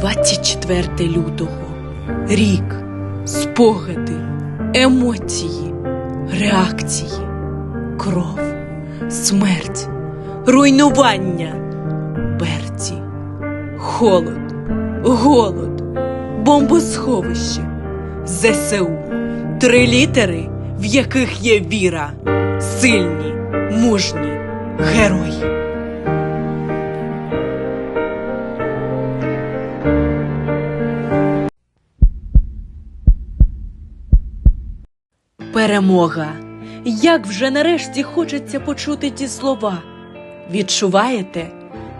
24 лютого. Рік, спогади, емоції, реакції, кров, смерть, руйнування, берці, холод, голод, бомбосховище, ЗСУ, три літери, в яких є віра, сильні, мужні, герої. Перемога. Як вже нарешті хочеться почути ті слова. Відчуваєте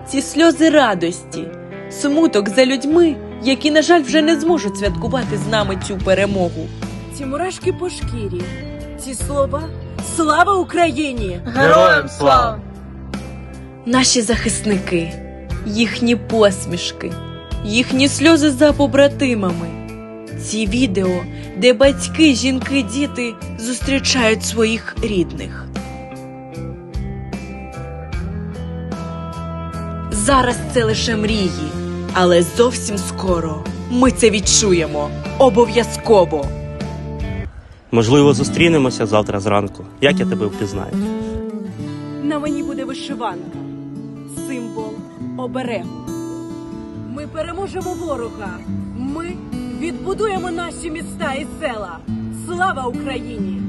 ці сльози радості, смуток за людьми, які, на жаль, вже не зможуть святкувати з нами цю перемогу. Ці мурашки по шкірі, ці слова Слава Україні! Героям слава! Наші захисники, їхні посмішки, їхні сльози за побратимами. Ці відео, де батьки, жінки, діти зустрічають своїх рідних. Зараз це лише мрії, але зовсім скоро ми це відчуємо обов'язково. Можливо, зустрінемося завтра зранку. Як я тебе впізнаю? На мені буде вишиванка, символ оберегу. Ми переможемо ворога. Ми відбудуємо наші міста і села. Слава Україні!